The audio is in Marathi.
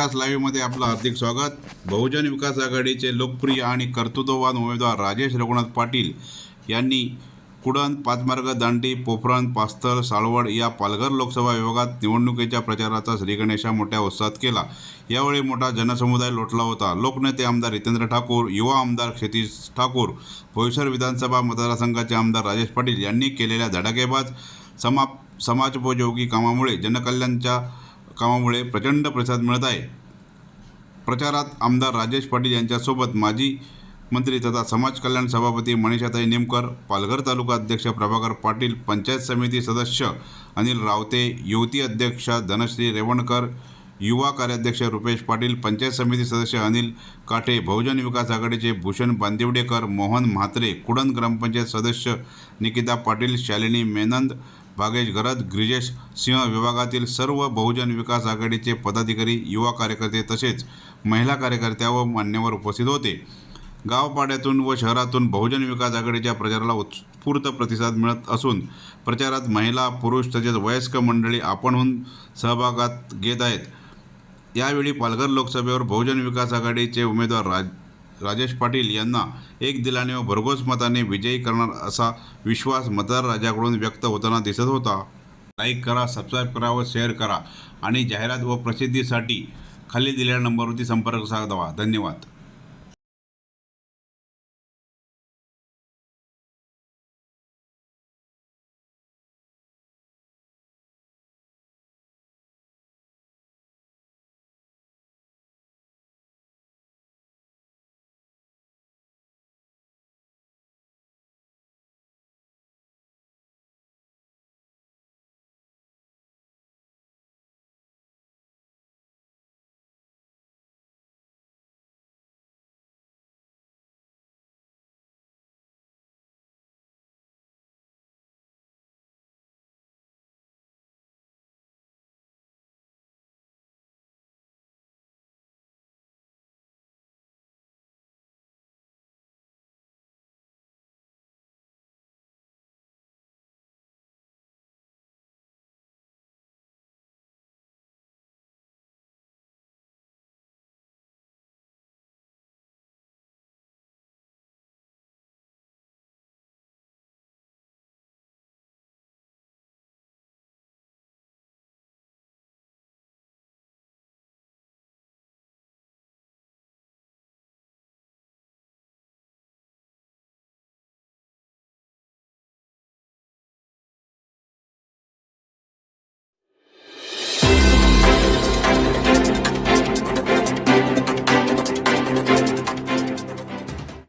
विकास लाईव्हमध्ये आपलं हार्दिक स्वागत. बहुजन विकास आघाडीचे लोकप्रिय आणि कर्तृत्ववान उमेदवार राजेश रघुनाथ पाटील यांनी कुडण पाचमार्ग दांडी पोफरण पास्तर साळवड या पालघर लोकसभा विभागात निवडणुकीच्या प्रचाराचा श्रीगणेशा मोठ्या उत्साहात केला. यावेळी मोठा जनसमुदाय लोटला होता. लोकनेते आमदार हितेंद्र ठाकूर युवा आमदार क्षितिश ठाकूर बोईसर विधानसभा मतदारसंघाचे आमदार राजेश पाटील यांनी केलेल्या धडाकेबाज समा समाजोपयोगी कामामुळे जनकल्याणच्या कामामुळे प्रचंड प्रतिसाद मिळत आहे. प्रचारात आमदार राजेश पाटील यांच्यासोबत माजी मंत्री तथा समाज कल्याण सभापती मनीषाताई नेमकर पालघर तालुका अध्यक्ष प्रभाकर पाटील पंचायत समिती सदस्य अनिल रावते युवती अध्यक्ष धनश्री रेवणकर युवा कार्याध्यक्ष रुपेश पाटील पंचायत समिती सदस्य अनिल काठे बहुजन विकास आघाडीचे भूषण बांदिवडेकर मोहन म्हात्रे कुडन ग्रामपंचायत सदस्य निकिता पाटील शालिनी मेनंद भागेश गरद ग्रिजेश सिंह विभागातील सर्व बहुजन विकास आघाडीचे पदाधिकारी युवा कार्यकर्ते तसेच महिला कार्यकर्त्या व मान्यवर उपस्थित होते. गावपाड्यातून व शहरातून बहुजन विकास आघाडीच्या प्रचाराला उत्स्फूर्त प्रतिसाद मिळत असून प्रचारात महिला पुरुष तसेच वयस्क मंडळी आपणहून सहभागात घेत आहेत. यावेळी पालघर लोकसभेवर बहुजन विकास आघाडीचे उमेदवार राज राजेश पाटील यांना एक दिलाने व भरघोस मताने विजयी करणार असा विश्वास मतदार राजाकडून व्यक्त होताना दिसत होता. लाईक करा सबस्क्राईब करा व शेअर करा. आणि जाहिरात व प्रसिद्धीसाठी खाली दिलेल्या नंबरवरती संपर्क साधावा धन्यवाद.